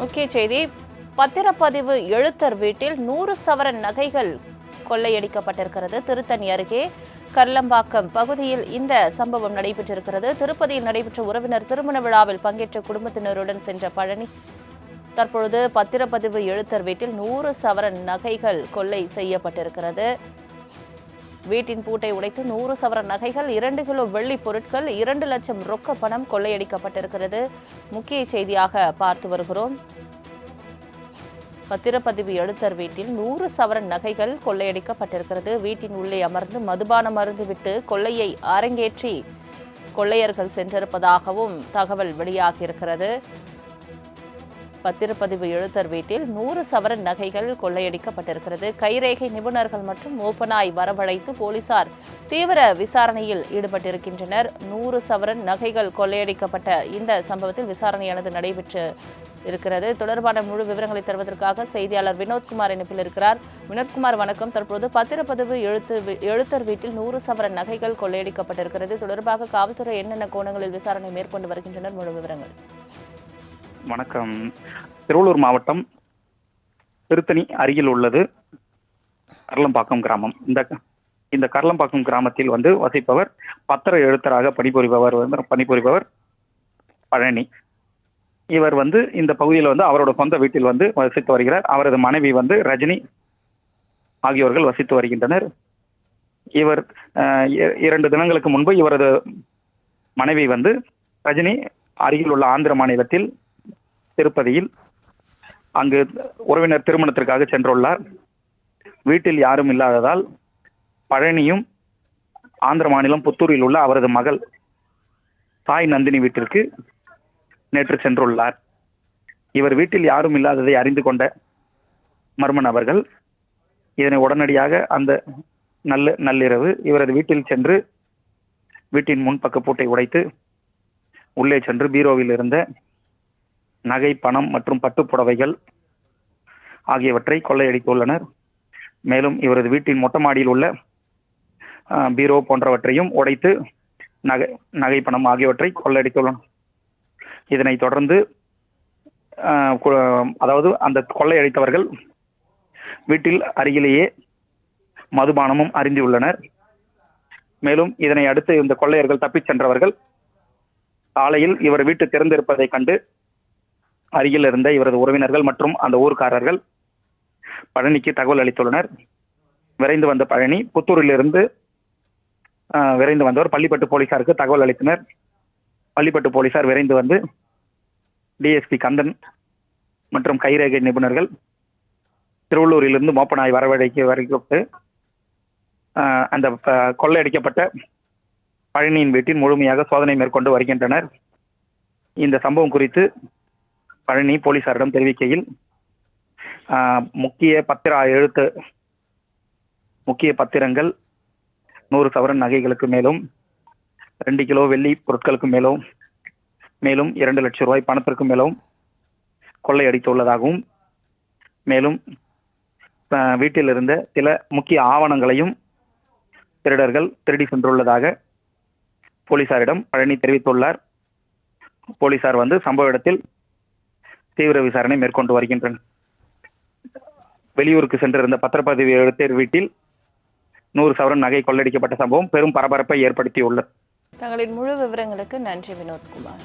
முக்கிய செய்தி பத்திரப்பதிவு எழுத்தர் வீட்டில் நூறு சவரன் நகைகள் கொள்ளையடிக்கப்பட்டிருக்கிறது. திருத்தணி அருகே கர்லம்பாக்கம் பகுதியில் இந்த சம்பவம் நடைபெற்றிருக்கிறது. திருப்பதியில் நடைபெற்ற உறவினர் திருமண விழாவில் பங்கேற்ற குடும்பத்தினருடன் சென்ற பழனி. தற்பொழுது பத்திரப்பதிவு எழுத்தர் வீட்டில் நூறு சவரன் நகைகள் கொள்ளை செய்யப்பட்டிருக்கிறது. வீட்டின் பூட்டை உடைத்து நூறு சவரன் நகைகள் இரண்டு கிலோ வெள்ளி பொருட்கள் இரண்டு லட்சம் ரொக்க பணம் கொள்ளையடிக்கப்பட்டிருக்கிறது. முக்கிய செய்தியாக பார்த்து வருகிறோம். பத்திரப்பதிவு எழுத்தர் வீட்டில் நூறு சவரன் நகைகள் கொள்ளையடிக்கப்பட்டிருக்கிறது. வீட்டின் உள்ளே அமர்ந்து மதுபானம் அருந்துவிட்டு கொள்ளையை அரங்கேற்றி கொள்ளையர்கள் சென்றிருப்பதாகவும் தகவல் வெளியாகியிருக்கிறது. பத்திரப்பதிவு எழுத்தர் வீட்டில் நூறு சவரன் நகைகள் கொள்ளையடிக்கப்பட்டிருக்கிறது. கைரேகை நிபுணர்கள் மற்றும் ஓப்பனாய் வரவழைத்து போலீசார் தீவிர விசாரணையில் ஈடுபட்டிருக்கின்றனர். நூறு சவரன் நகைகள் கொள்ளையடிக்கப்பட்ட இந்த சம்பவத்தில் விசாரணையானது நடைபெற்று இருக்கிறது. தொடர்பான முழு விவரங்களை தருவதற்காக செய்தியாளர் வினோத்குமார் இணைப்பில் இருக்கிறார். வினோத்குமார் வணக்கம். தற்போது பத்திரப்பதிவு எழுத்து எழுத்தர் வீட்டில் நூறு சவரன் நகைகள் கொள்ளையடிக்கப்பட்டிருக்கிறது. தொடர்பாக காவல்துறை என்னென்ன கோணங்களில் விசாரணை மேற்கொண்டு வருகின்றனர்? முழு விவரங்கள். வணக்கம். திருவள்ளூர் மாவட்டம் திருத்தணி அருகில் உள்ளது. கர்லம்பாக்கம் கிராமம். இந்த இந்த கர்லம்பாக்கம் கிராமத்தில் வந்து வசிப்பவர் பத்திர எழுத்தராக பணிபுரிபவர் வந்து பணிபுரிபவர் பழனி. இவர் வந்து இந்த பகுதியில் வந்து அவரோட சொந்த வீட்டில் வந்து வசித்து வருகிறார். அவரது மனைவி வந்து ரஜினி ஆகியோர்கள் வசித்து வருகின்றனர். இவர் இ- இரண்டு தினங்களுக்கு முன்பு இவரது மனைவி வந்து ரஜினி அருகில் உள்ள ஆந்திர மாநிலத்தில் திருப்பதியில் அங்கு உறவினர் திருமணத்திற்காக சென்றுள்ளார். வீட்டில் யாரும் இல்லாததால் பழனியும் ஆந்திர மாநிலம் புத்தூரில் உள்ள அவரது மகள் தாய் நந்தினி வீட்டிற்கு நேற்று சென்றுள்ளார். இவர் வீட்டில் யாரும் இல்லாததை அறிந்து கொண்ட மர்ம நபர்கள் இதனை உடனடியாக அந்த நல்ல நள்ளிரவு இவரது வீட்டில் சென்று வீட்டின் முன்பக்க பூட்டை உடைத்து உள்ளே சென்று பீரோவில் இருந்த நகை பணம் மற்றும் பட்டுப் புடவைகள் ஆகியவற்றை கொள்ளையடித்துள்ளனர். மேலும் இவரது வீட்டின் மொட்டை மாடியில் உள்ள பீரோ போன்றவற்றையும் உடைத்து நகை நகை பணம் ஆகியவற்றை கொள்ளையடித்துள்ளனர். இதனைத் தொடர்ந்து அதாவது அந்த கொள்ளையடித்தவர்கள் வீட்டில் அருகிலேயே மதுபானமும் அருந்தியுள்ளனர். மேலும் இதனை அடுத்து இந்த கொள்ளையர்கள் தப்பிச் சென்றவர்கள் ஆலையில் இவர் வீட்டு திறந்திருப்பதைக் கண்டு அருகில் இருந்த இவரது உறவினர்கள் மற்றும் அந்த ஊர்க்காரர்கள் பழனிக்கு தகவல் அளித்துள்ளனர். விரைந்து வந்த பழனி புத்தூரிலிருந்து விரைந்து வந்தவர். பள்ளிப்பட்டு போலீசாருக்கு தகவல் அளித்தனர். பள்ளிப்பட்டு போலீசார் விரைந்து வந்து டிஎஸ்பி கந்தன் மற்றும் கைரேகை நிபுணர்கள் திருவள்ளூரிலிருந்து மோப்பநாய் வரவழைக்கு வரைக்கப்பட்டு அந்த கொள்ளையடிக்கப்பட்ட பழனியின் வீட்டில் முழுமையாக சோதனை மேற்கொண்டு வருகின்றனர். இந்த சம்பவம் குறித்து பழனி போலீசாரிடம் தெரிவிக்கையில் முக்கிய பத்திர எழுத்து முக்கிய பத்திரங்கள் நூறு சவரன் நகைகளுக்கு மேலும் ரெண்டு கிலோ வெள்ளி பொருட்களுக்கு மேலும் மேலும் இரண்டு லட்சம் ரூபாய் பணத்திற்கு மேலும் கொள்ளையடித்துள்ளதாகவும் மேலும் வீட்டில் இருந்த சில முக்கிய ஆவணங்களையும் திருடர்கள் திருடி சென்றுள்ளதாக போலீசாரிடம் பழனி தெரிவித்துள்ளார். போலீசார் வந்து சம்பவ இடத்தில் தீவிர விசாரணை மேற்கொண்டு வருகின்றனர் வெளியூருக்கு சென்றிருந்த பத்திரப்பதிவு வீட்டில் நூறு சவரன் நகை கொள்ளடிக்கப்பட்ட சம்பவம் பெரும் பரபரப்பை ஏற்படுத்தியுள்ளது. தங்களின் முழு விவரங்களுக்கு நன்றி வினோத்குமார்